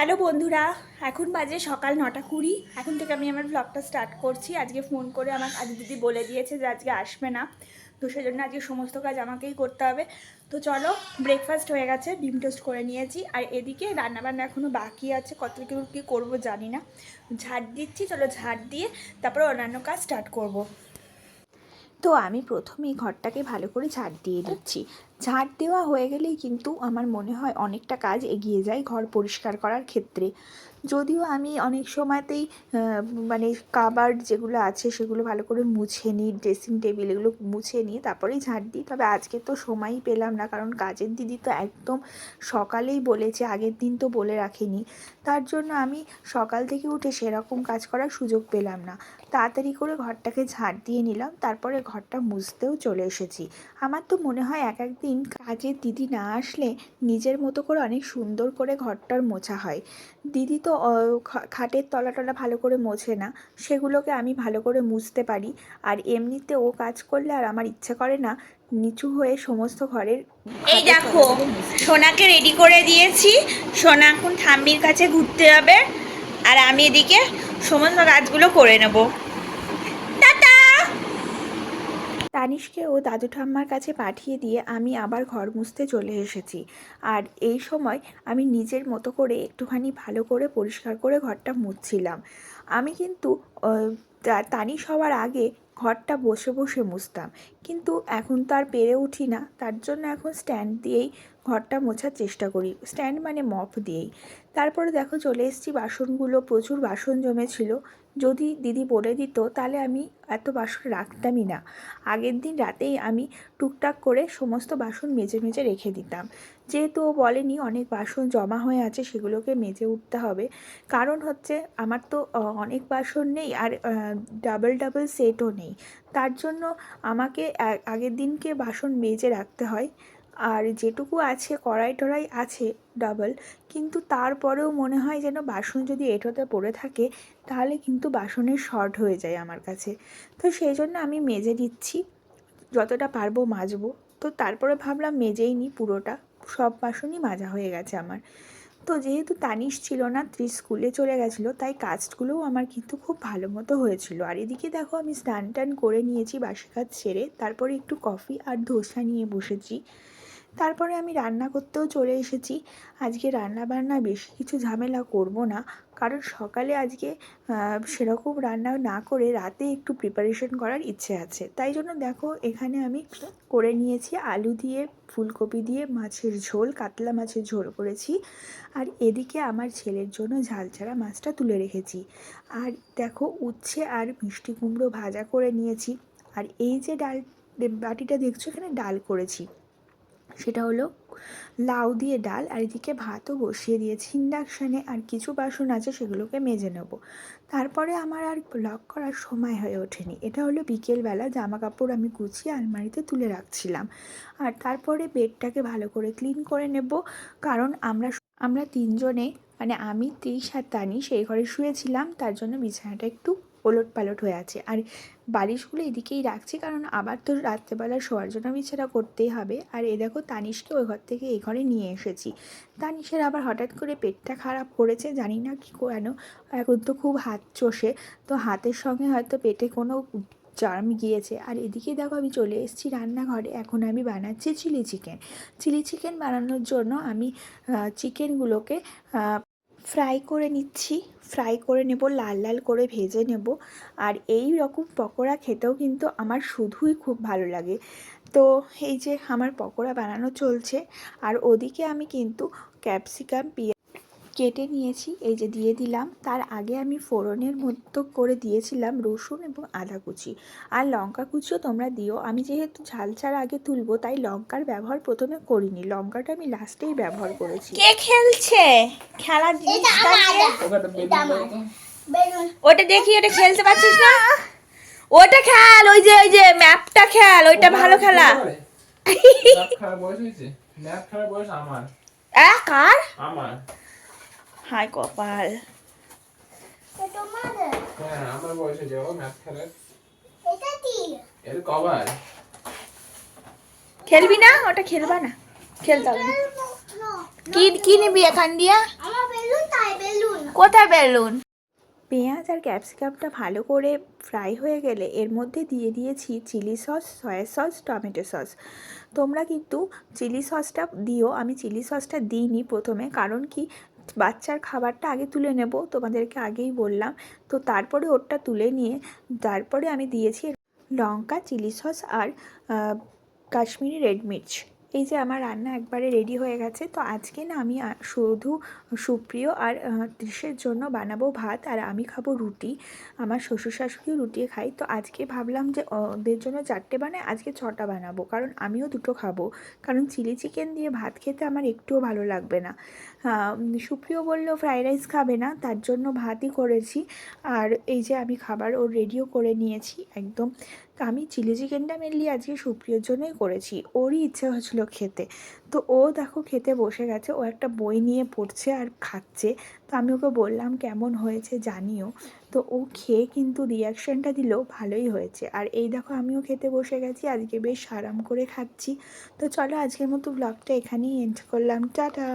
Hello বন্ধুরা, এখন বাজে সকাল নটা কুড়ি। এখন থেকে আমি আমার ব্লগটা স্টার্ট করছি। আজকে ফোন করে আমার আজ দিদি বলে দিয়েছে যে আজকে আসবে না। তো সেজন্য আজকে সমস্ত কাজ আমাকেই করতে হবে। তো চলো ব্রেকফাস্ট হয়ে গেছে, ডিম টোস্ট করে নিয়েছি। আর এদিকে রান্নাবান্না এখনও বাকি আছে, কত কি করব জানি না। ঝাড় দিচ্ছি, চলো ঝাড় দিয়ে তারপরে অন্যান্য কাজ স্টার্ট করব। তো আমি প্রথমে ঘরটাকে ভালো করে ঝাড় দিয়ে দিচ্ছি। ঝাড় দেওয়া হয়ে গেলেই কিন্তু আমার মনে হয় অনেকটা কাজ এগিয়ে যায় ঘর পরিষ্কার করার ক্ষেত্রে। যদিও আমি অনেক সময়তেই মানে কাবার যেগুলো আছে সেগুলো ভালো করে মুছে নিই ড্রেসিং টেবিল এগুলো মুছে নিই, তারপরেই ঝাঁট দিই। তবে আজকে তো সময়ই পেলাম না, কারণ কাজের দিদি তো একদম সকালেই বলেছে, আগের দিন তো বলে রাখেনি। তার জন্য আমি সকাল থেকে উঠে সেরকম কাজ করার সুযোগ পেলাম না। তাড়াতাড়ি করে ঘরটাকে ঝাঁট দিয়ে নিলাম, তারপরে ঘরটা মুছতেও চলে এসেছি। আমার তো মনে হয় এক একদিন কাজের দিদি না আসলে নিজের মতো করে অনেক সুন্দর করে ঘরটার মোছা হয়। দিদি তো খা- খাটের তলা টলা ভালো করে মোছে না। সেগুলোকে আমি ভালো করে মুছতে পারি। আর এমনিতে ও কাজ করলে আর আমার ইচ্ছে করে না নিচু হয়ে সমস্ত ঘরের এই দেখো সোনাকে রেডি করে দিয়েছি। সোনা এখন ঠাম্মির কাছে ঘুরতে যাবে। আর আমি এদিকে সমস্ত কাজগুলো করে নেব টাটা তানিশকে ও দাদু ঠাম্মার কাছে পাঠিয়ে দিয়ে আমি আবার ঘর মুছতে চলে এসেছি। আর এই সময় আমি নিজের মতো করে একটুখানি ভালো করে পরিষ্কার করে ঘরটা মুছছিলাম। আমি কিন্তু তানিশ হওয়ার আগে ঘরটা বসে বসে মুছতাম। কিন্তু এখন তো আর পেরে উঠি না। তার জন্য এখন স্ট্যান্ড দিয়েই ঘরটা মোছার চেষ্টা করি। স্ট্যান্ড মানে মপ দিয়েই। তারপরে দেখো চলে এসেছি বাসনগুলো, প্রচুর বাসন জমেছিল। যদি দিদি বলে দিত, তাহলে আমি এত বাসন রাখতামই না। আগের দিন রাতেই আমি টুকটাক করে সমস্ত বাসন মেজে মেজে রেখে দিতাম। যেহেতু ও বলেনি অনেক বাসন জমা হয়ে আছে, সেগুলোকে মেজে উঠতে হবে। কারণ হচ্ছে আমার তো অনেক বাসন নেই আর ডাবল ডাবল সেটও নেই। তার জন্য আমাকে আগের দিনকে বাসন মেজে রাখতে হয়। আর যেটুকু আছে কড়াই টড়াই আছে ডাবল কিন্তু তারপরেও মনে হয় যেন বাসন যদি এঁটোতে পড়ে থাকে, তাহলে কিন্তু বাসনের শর্ট হয়ে যায় আমার কাছে। তো সেই জন্য আমি মেজে দিচ্ছি, যতটা পারব মাজবো। তো তারপরে ভাবলাম মেজেই নিই পুরোটা, সব বাসনই মাজা হয়ে গেছে আমার। তো যেহেতু তানিশ ছিল না, ত্রিশ স্কুলে চলে গেছিল, তাই কাজগুলোও আমার কিন্তু খুব ভালো মতো হয়েছিল। আর এদিকে দেখো আমি স্নান টান করে নিয়েছি বাসি কাজ সেরে, তারপরে একটু কফি আর ধোসা নিয়ে বসেছি। তারপরে আমি রান্না করতেও চলে এসেছি। আজকে রান্না বান্না বেশি কিছু ঝামেলা করব না। কারণ সকালে আজকে সেরকম রান্না না করে রাতে একটু প্রিপারেশন করার ইচ্ছে আছে। তাই জন্য দেখো, এখানে আমি করে নিয়েছি আলু দিয়ে, ফুলকপি দিয়ে মাছের ঝোল, কাতলা মাছের ঝোল করেছি। আর এদিকে আমার ছেলের জন্য ঝাল ছাড়া মাছটা তুলে রেখেছি। আর দেখো, উচ্ছে আর মিষ্টি কুমড়ো ভাজা করে নিয়েছি। আর এই যে ডাল, বাটিটা দেখছ এখানে? ডাল করেছি। সেটা হলো লাউ দিয়ে ডাল, আর এদিকে ভাতও বসিয়ে দিয়েছি। ইন্ডাকশানে আর কিছু বাসন আছে, সেগুলোকে মেজে নেব। তারপরে আমার আর ব্লগ করার সময় হয়ে ওঠেনি। এটা হলো বিকেলবেলা জামা কাপড় আমি গুছিয়ে আলমারিতে তুলে রাখছিলাম। আর তারপরে বেডটাকে ভালো করে ক্লিন করে নেব, কারণ আমরা আমরা তিনজনে মানে আমি ত্রিশ আর তানি সেই ঘরে শুয়েছিলাম, তার জন্য বিছানাটা একটু ওলট পালট হয়ে আছে। আর বালিশগুলো এদিকেই রাখছি, কারণ আবার তো রাত্রেবেলা শোয়ার জন্য বিছানা করতেই হবে। আর এ দেখো তানিশকে ওই ঘর থেকে এই ঘরে নিয়ে এসেছি। তানিশের আবার হঠাৎ করে পেটটা খারাপ করেছে, জানি না কি কেন। এখন তো খুব হাত চষে, তো হাতের সঙ্গে হয়তো পেটে কোনো জার্ম গিয়েছে। আর এদিকে দেখো আমি চলে এসেছি রান্নাঘরে, এখন আমি বানাচ্ছি চিলি চিকেন। চিলি চিকেন বানানোর জন্য আমি চিকেনগুলোকে ফ্রাই করে নিচ্ছি। ফ্রাই করে নেব, লাল লাল করে ভেজে নেব। আর এই রকম পকোড়া খেতেও কিন্তু আমার শুধুই খুব ভালো লাগে। তো এই যে আমার পকোড়া বানানো চলছে, আর ওদিকে আমি কিন্তু ক্যাপসিকাম পেঁয়াজ কেটে নিয়েছি এই যে দিয়ে দিলাম। তার আগে আমি ফোড়নের মতো করে দিয়েছিলাম রসুন এবং আদা কুচি। আর লঙ্কা কুচিও তোমরা দিও। আমি যেহেতু ঝাল ছাড়া আগে তুলবো তাই লঙ্কার ব্যবহার প্রথমে করিনি। লঙ্কাটা আমি লাস্টেই ব্যবহার করেছি। কে খেলছে? বেলুন ওটা দেখি ওটা খেলতে পারছিস না? ওটা খেল ওই যে ওই যে ম্যাপটা খেল ওইটা ভালো খেলা। ম্যাপ খেলার বয়স হয়েছে? ম্যাপ খেলার বয়স আমার। কার? আমার। হাই কপাল হ্যাঁ আমার বয়স হয়ে খেলার এর খেলবি না? ওটা খেলবা না। খেলতে হবে কি কি নিবি এখান দিয়া? আমার বেলুন তাই কোথায় বেলুন? পেঁয়াজ আর ক্যাপসিকামটা ভালো করে ফ্রাই হয়ে গেলে এর মধ্যে দিয়ে দিয়েছি chilli sauce soya sauce tomato sauce. তোমরা কিন্তু চিলি সসটা দিও। আমি চিলি সসটা দিইনি প্রথমে। কারণ কি? বাচ্চার খাবারটা আগে তুলে নেব, তোমাদেরকে আগেই বললাম। তো তারপরে ওরটা তুলে নিয়ে তারপরে আমি দিয়েছি লঙ্কা, চিলি সস আর কাশ্মীরি রেড মির্চ। এই যে আমার রান্না একবারে রেডি হয়ে গেছে, তো আজকে না আমি শুধু সুপ্রিয় আর তৃষের জন্য বানাবো ভাত আর আমি খাব রুটি। আমার শ্বশুর শাশুড়িও রুটি খাই তো আজকে ভাবলাম যে, ওদের জন্য চারটে বানাই আজকে ছটা বানাবো। কারণ আমিও দুটো খাব। কারণ চিলি চিকেন দিয়ে ভাত খেতে আমার একটুও ভালো লাগবে না। সুপ্রিয় বলল ফ্রাইড রাইস খাবে না, তার জন্য ভাতই করেছি। আর এই যে আমি খাবার ওর রেডিও করে নিয়েছি, একদম। তো আমি চিলি চিকেনটা মেনলি আজকে সুপ্রিয়র জন্যই করেছি। ওরই ইচ্ছে হচ্ছিল খেতে। তো ও দেখো খেতে বসে গেছে, ও একটা বই নিয়ে পড়ছে আর খাচ্ছে। তো আমি ওকে বললাম, কেমন হয়েছে জানিও। তো ও খেয়ে কিন্তু রিয়াকশানটা দিল, ভালোই হয়েছে। আর এই দেখো আমিও খেতে বসে গেছি, আজকে বেশ আরাম করে খাচ্ছি। তো চলো আজকের মতো ব্লগটা এখানেই এন্ড করলাম। টাটা!